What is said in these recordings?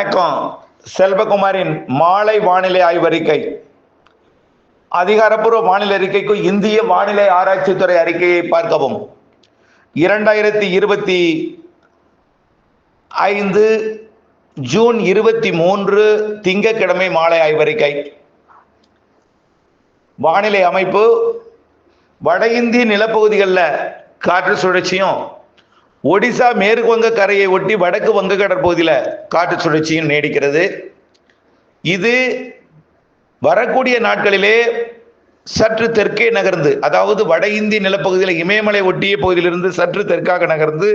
வணக்கம். செல்வகுமாரின் மாலை வானிலை ஆய்வறிக்கை. அதிகாரப்பூர்வ வானிலை அறிக்கைக்கு இந்திய வானிலை ஆராய்ச்சித்துறை அறிக்கையை பார்க்கவும். இரண்டாயிரத்தி இருபத்தி ஐந்து ஜூன் இருபத்தி மூன்று திங்கக்கிழமை மாலை ஆய்வறிக்கை. வானிலை அமைப்பு வட இந்திய நிலப்பகுதிகளில் காற்று சுழற்சியும் ஒடிசா மேற்கு வங்க கரையை ஒட்டி வடக்கு வங்க கடற்பகுதியில் காற்று சுழற்சியும் நீடிக்கிறது. இது வரக்கூடிய நாட்களிலே சற்று தெற்கே நகர்ந்து அதாவது வட இந்திய நிலப்பகுதியில் இமயமலை ஒட்டிய பகுதியிலிருந்து சற்று தெற்காக நகர்ந்து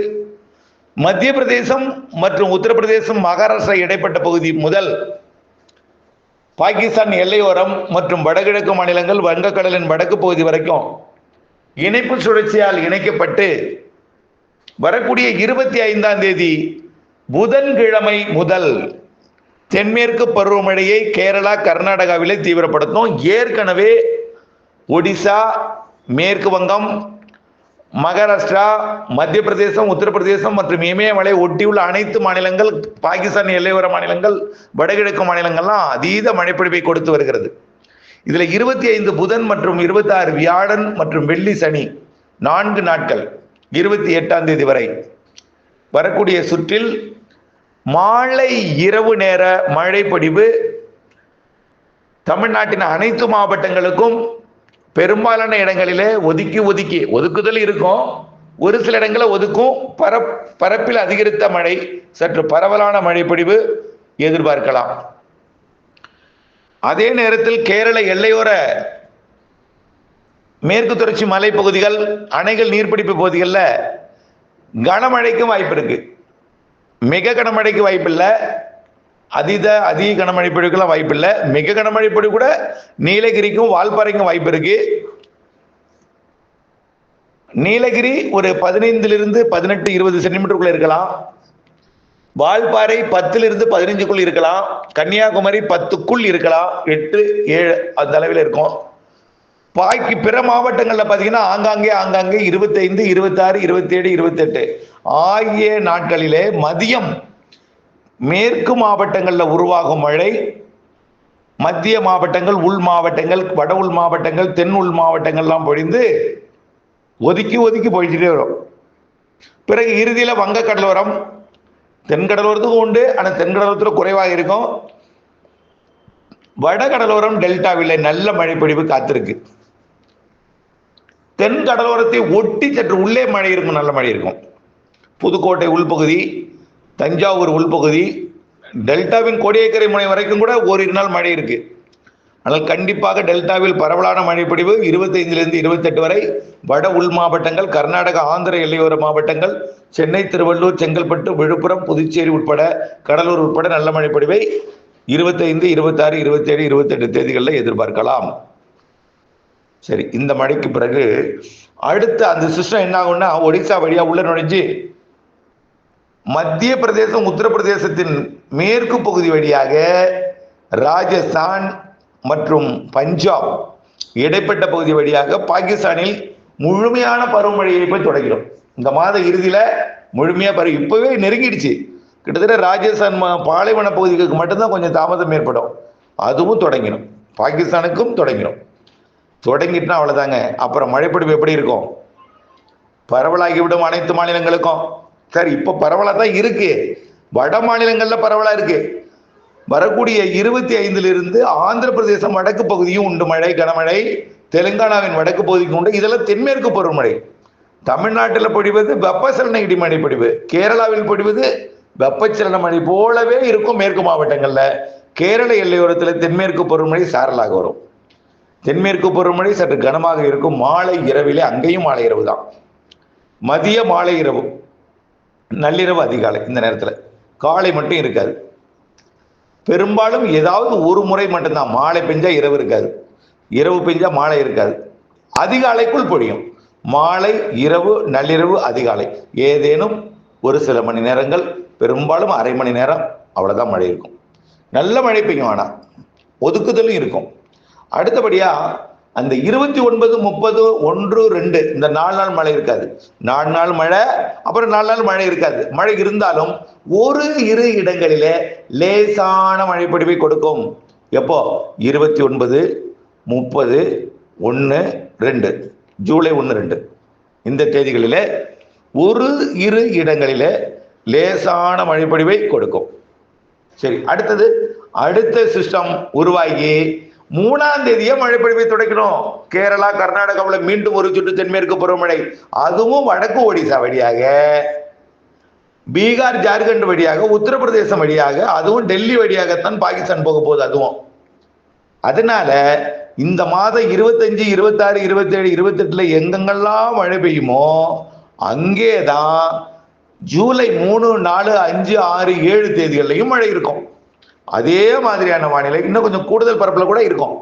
மத்திய பிரதேசம் மற்றும் உத்தரப்பிரதேசம் மகாராஷ்டிரா இடைப்பட்ட பகுதி முதல் பாகிஸ்தான் எல்லையோரம் மற்றும் வடகிழக்கு மாநிலங்கள் வங்கக்கடலின் வடக்கு பகுதி வரைக்கும் இணைப்பு சுழற்சியால் இணைக்கப்பட்டு வரக்கூடிய இருபத்தி ஐந்தாம் தேதி புதன்கிழமை முதல் தென்மேற்கு பருவமழையை கேரளா கர்நாடகாவிலே தீவிரப்படுத்தும். ஏற்கனவே ஒடிசா மேற்கு வங்கம் மகாராஷ்டிரா மத்திய பிரதேசம் உத்தரப்பிரதேசம் மற்றும் இமயமலை ஒட்டியுள்ள அனைத்து மாநிலங்கள் பாகிஸ்தான் எல்லையோர மாநிலங்கள் வடகிழக்கு மாநிலங்கள்லாம் அதீத மழைப்பிடிப்பை கொடுத்து வருகிறது. இதில் இருபத்தி ஐந்து புதன் மற்றும் இருபத்தாறு வியாழன் மற்றும் வெள்ளி சனி நான்கு நாட்கள். இருபத்தி எட்டாம் தேதி வரை வரக்கூடிய சுற்றில் மாலை இரவு நேர மழைப்பொடிவு தமிழ்நாட்டின் அனைத்து மாவட்டங்களுக்கும் பெரும்பாலான இடங்களிலே ஒதுக்கி ஒதுக்கி ஒதுக்குதல் இருக்கும். ஒரு சில இடங்களில் ஒதுக்கும். பர பரப்பில் அதிகரித்த மழை சற்று பரவலான மழைப்பொழிவு எதிர்பார்க்கலாம். அதே நேரத்தில் கேரள எல்லையோர மேற்கு தொடர்ச்சி மலைப்பகுதிகள் அணைகள் நீர்பிடிப்பு பகுதிகளில் கனமழைக்கும் வாய்ப்பு இருக்கு. மிக கனமழைக்கு வாய்ப்பு இல்லை. அதீத அதிக கனமழை பொழிவுக்கெல்லாம் வாய்ப்பு இல்லை. மிக கனமழை பொழிவு கூட நீலகிரிக்கும் வால்பாறைக்கும் வாய்ப்பு இருக்கு. நீலகிரி ஒரு பதினைந்திலிருந்து பதினெட்டு இருபது சென்டிமீட்டருக்குள்ள இருக்கலாம். வால்பாறை பத்திலிருந்து பதினஞ்சுக்குள் இருக்கலாம். கன்னியாகுமரி பத்துக்குள் இருக்கலாம். எட்டு ஏழு அந்த அளவில் இருக்கும். பாக்கி பிற மாவட்டங்களில் பார்த்தீங்கன்னா ஆங்காங்கே ஆங்காங்கே இருபத்தைந்து இருபத்தாறு இருபத்தேழு இருபத்தெட்டு. ஆகிய நாட்களிலே மதியம் மேற்கு மாவட்டங்களில் உருவாகும் மழை மத்திய மாவட்டங்கள் உள் மாவட்டங்கள் வட உள் மாவட்டங்கள் தென் உள் மாவட்டங்கள்லாம் பொழிந்து ஒதுக்கி ஒதுக்கி போயிட்டே வரும். பிறகு இறுதியில் வங்கக்கடலோரம். தென்கடலோரத்துக்கும் உண்டு ஆனால் தென்கடலோரத்தில் குறைவாக இருக்கும். வட கடலோரம் டெல்டாவில் நல்ல மழைப்பொழிவு காத்திருக்கு. தென் கடலோரத்தை ஒட்டி சற்று உள்ளே மழை இருக்கும் நல்ல மழை இருக்கும். புதுக்கோட்டை உள்பகுதி தஞ்சாவூர் உள்பகுதி டெல்டாவின் கோடியக்கரை முனை வரைக்கும் கூட ஓரிரு நாள் மழை இருக்கு. ஆனால் கண்டிப்பாக டெல்டாவில் பரவலான மழைப்பொழிவு இருபத்தைந்திலிருந்து இருபத்தெட்டு வரை வட உள் மாவட்டங்கள் கர்நாடகா ஆந்திர எல்லையோர மாவட்டங்கள் சென்னை திருவள்ளூர் செங்கல்பட்டு விழுப்புரம் புதுச்சேரி உட்பட கடலூர் உட்பட நல்ல மழைப்பொழிவை இருபத்தைந்து இருபத்தாறு இருபத்தேழு இருபத்தெட்டு தேதிகளில் எதிர்பார்க்கலாம். சரி இந்த மழைக்கு பிறகு அடுத்து அந்த சிஸ்டம் என்ன ஆகும்னா ஒடிசா வழியா உள்ள நுழைஞ்சு மத்திய பிரதேசம் உத்தரப்பிரதேசத்தின் மேற்கு பகுதி வழியாக ராஜஸ்தான் மற்றும் பஞ்சாப் இடைப்பட்ட பகுதி வழியாக பாகிஸ்தானில் முழுமையான பருவமழையை போய் தொடங்கிடும். இந்த மாத இறுதியில முழுமையா பருவம் இப்பவே நெருங்கிடுச்சு. கிட்டத்தட்ட ராஜஸ்தான் பாலைவன பகுதிகளுக்கு மட்டும்தான் கொஞ்சம் தாமதம் ஏற்படும். அதுவும் தொடங்கிடும். பாகிஸ்தானுக்கும் தொடங்கிடும். தொடங்கிட்டுனா அவ்வளோதாங்க அப்புறம் மழைப்பிடிப்பு எப்படி இருக்கும்? பரவலாகிவிடும் அனைத்து மாநிலங்களுக்கும். சரி இப்போ பரவலாக தான் இருக்கு. வட மாநிலங்களில் பரவலாக இருக்கு. வரக்கூடிய இருபத்தி ஐந்திலிருந்து ஆந்திர பிரதேசம் வடக்கு பகுதியும் உண்டு. மழை கனமழை தெலுங்கானாவின் வடக்கு பகுதிக்கு உண்டு. இதெல்லாம் தென்மேற்கு பருவமழை. தமிழ்நாட்டில் பொழிவது வெப்பசலன இடிமழை பொழிவு. கேரளாவில் பொழிவது வெப்பச்சலன மழை போலவே இருக்கும் மேற்கு மாவட்டங்களில். கேரள எல்லையோரத்தில் தென்மேற்கு பருவமழை சாரலாக வரும். தென்மேற்கு பருவமழை சற்று கனமாக இருக்கும். மாலை இரவிலே அங்கேயும் மாலை இரவு தான். மதிய மாலை இரவு நள்ளிரவு அதிகாலை இந்த நேரத்தில். காலை மட்டும் இருக்காது. பெரும்பாலும் ஏதாவது ஒரு முறை மட்டும்தான். மாலை பெஞ்சா இரவு இருக்காது. இரவு பெஞ்சா மாலை இருக்காது. அதிகாலைக்குள் பொழியும். மாலை இரவு நள்ளிரவு அதிகாலை. ஏதேனும் ஒரு சில மணி நேரங்கள் பெரும்பாலும் அரை மணி நேரம் அவ்வளோதான் மழை இருக்கும். நல்ல மழை பெய்யும் ஆனால் ஒதுக்குதலும் இருக்கும். அடுத்தபடியா அந்த இருபத்தி ஒன்பது முப்பது ஒன்று ரெண்டு இந்த நாலு நாள் மழை இருக்காது. நாலு நாள் மழை அப்புறம் நாலு நாள் மழை இருக்காது. மழை இருந்தாலும் ஒரு இரு இடங்களிலே லேசான மழைப்பொடிவை கொடுக்கும். எப்போ? இருபத்தி ஒன்பது முப்பது ஒன்று ரெண்டு. ஜூலை ஒன்று ரெண்டு. இந்த தேதிகளிலே ஒரு இரு இடங்களிலே லேசான மழைப்பொடிவை கொடுக்கும். சரி அடுத்தது அடுத்த சிஸ்டம் உருவாகி மூணாம் தேதியே மழைப்பொழிவை தொடக்கணும். கேரளா கர்நாடகாவில் மீண்டும் ஒரு சுற்று தென்மேற்கு பருவமழை. அதுவும் வடக்கு ஒடிசா வழியாக. பீகார் ஜார்க்கண்ட் வழியாக உத்தரப்பிரதேசம் வழியாக அதுவும் டெல்லி வழியாகத்தான் பாகிஸ்தான் போக போகுது அதுவும். அதனால இந்த மாதம் இருபத்தஞ்சு இருபத்தாறு இருபத்தேழு இருபத்தெட்டுல எங்கெங்கெல்லாம் மழை பெய்யுமோ அங்கேதான் ஜூலை மூணு நாலு அஞ்சு ஆறு ஏழு தேதிகள்லையும் மழை இருக்கும். அதே மாதிரியான வானிலை இன்னும் கொஞ்சம் கூடுதல் பரப்பில் கூட இருக்கும்.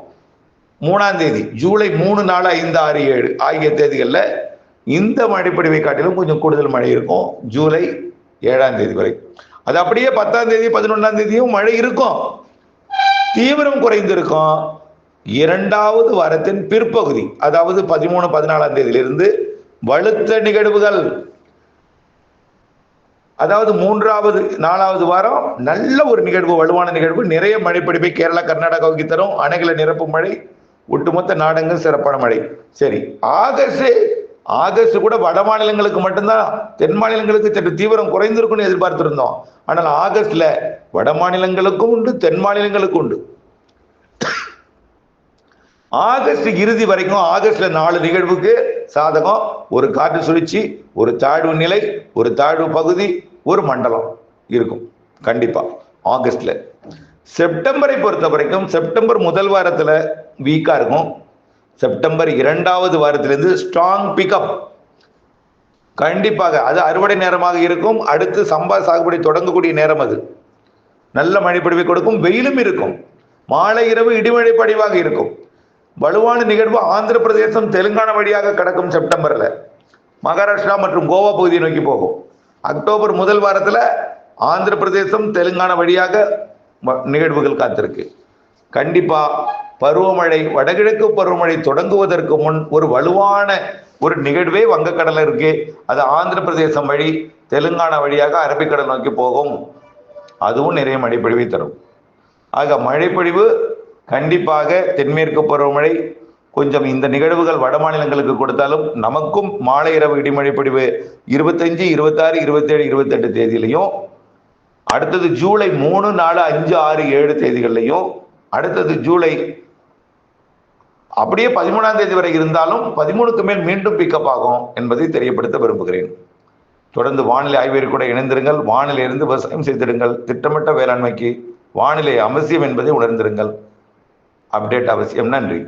மூணாம் தேதி ஜூலை மூணு நாலு ஐந்து ஆறு ஏழு ஆகிய தேதிகளில் இந்த மழைப்பிடிவை காட்டிலும் கொஞ்சம் கூடுதல் மழை இருக்கும் ஜூலை ஏழாம் தேதி வரை. அது அப்படியே பத்தாம் தேதி பதினொன்றாம் தேதியும் மழை இருக்கும். தீவிரம் குறைந்திருக்கும். இரண்டாவது வாரத்தின் பிற்பகுதி அதாவது பதிமூணு பதினாலாம் தேதியிலிருந்து வலுத்த நிகழ்வுகள். அதாவது மூன்றாவது நாலாவது வாரம் நல்ல ஒரு நிகழ்வு வலுவான நிகழ்வு. நிறைய மழைப்பிடிப்பை கேரளா கர்நாடகாவுக்கு தரும். அணைகளை நிரப்பும் மழை. ஒட்டுமொத்த நாடெங்கும் சிறப்பான மழை. சரி ஆகஸ்ட் ஆகஸ்ட் கூட வட மாநிலங்களுக்கு மட்டும்தான். தென் மாநிலங்களுக்கு சற்று தீவிரம் குறைந்திருக்கும்னு எதிர்பார்த்திருந்தோம். ஆனால் ஆகஸ்ட்ல வட மாநிலங்களுக்கும் உண்டு தென் மாநிலங்களுக்கும் உண்டு. ஆகஸ்ட் இறுதி வரைக்கும் ஆகஸ்ட்ல நாலு நிகழ்வுக்கு சாதகம் ஒரு காற்று சுழற்சி ஒரு தாழ்வு நிலை ஒரு தாழ்வு பகுதி ஒரு மண்டலம் இருக்கும். கண்டிப்பா ஆகஸ்ட்ல. செப்டம்பரை பொறுத்த வரைக்கும் செப்டம்பர் முதல் வாரத்துல வீக்கா இருக்கும். செப்டம்பர் இரண்டாவது வாரத்திலிருந்து ஸ்ட்ராங் பிக்கப் கண்டிப்பாக அது அறுவடை நேரமாக இருக்கும். அடுத்து சம்பா சாகுபடி தொடங்கக்கூடிய நேரம் அது. நல்ல மழை கொடுக்கும். வெயிலும் இருக்கும். மாலை இரவு இடிமழை படிவாக இருக்கும். வலுவான நிகழ்வு ஆந்திர பிரதேசம் தெலுங்கானா வழியாக கடக்கும் செப்டம்பர்ல. மகாராஷ்டிரா மற்றும் கோவா பகுதியை நோக்கி போகும். அக்டோபர் முதல் வாரத்தில் ஆந்திர பிரதேசம் தெலுங்கானா வழியாக நிகழ்வுகள் காத்திருக்கு. கண்டிப்பாக பருவமழை வடகிழக்கு பருவமழை தொடங்குவதற்கு முன் ஒரு வலுவான ஒரு நிகழ்வே வங்கக்கடல இருக்கு. அது ஆந்திர பிரதேசம் வழி தெலுங்கானா வழியாக அரபிக்கடல் நோக்கி போகும். அதுவும் நிறைய மழைப்பொழிவை தரும். ஆக மழைப்பொழிவு கண்டிப்பாக தென்மேற்கு பருவமழை கொஞ்சம் இந்த நிகழ்வுகள் வட மாநிலங்களுக்கு கொடுத்தாலும் நமக்கும் மாலை இரவு இடிமழை பிடிவு இருபத்தஞ்சு இருபத்தாறு இருபத்தேழு இருபத்தெட்டு தேதியிலையும் அடுத்தது ஜூலை மூணு நாலு அஞ்சு ஆறு ஏழு தேதிகள்லையும் அடுத்தது ஜூலை அப்படியே பதிமூணாம் தேதி வரை இருந்தாலும் பதிமூணுக்கு மேல் மீண்டும் பிக்கப் ஆகும் என்பதை தெரியப்படுத்த விரும்புகிறேன். தொடர்ந்து வானிலை ஆய்விற்கு கூட இணைந்திருங்கள். வானிலை இருந்து விவசாயம் செய்திடுங்கள். திட்டமிட்ட வேளாண்மைக்கு வானிலை அவசியம் என்பதை உணர்ந்திருங்கள். அப்டேட் அவசியம் நன்றி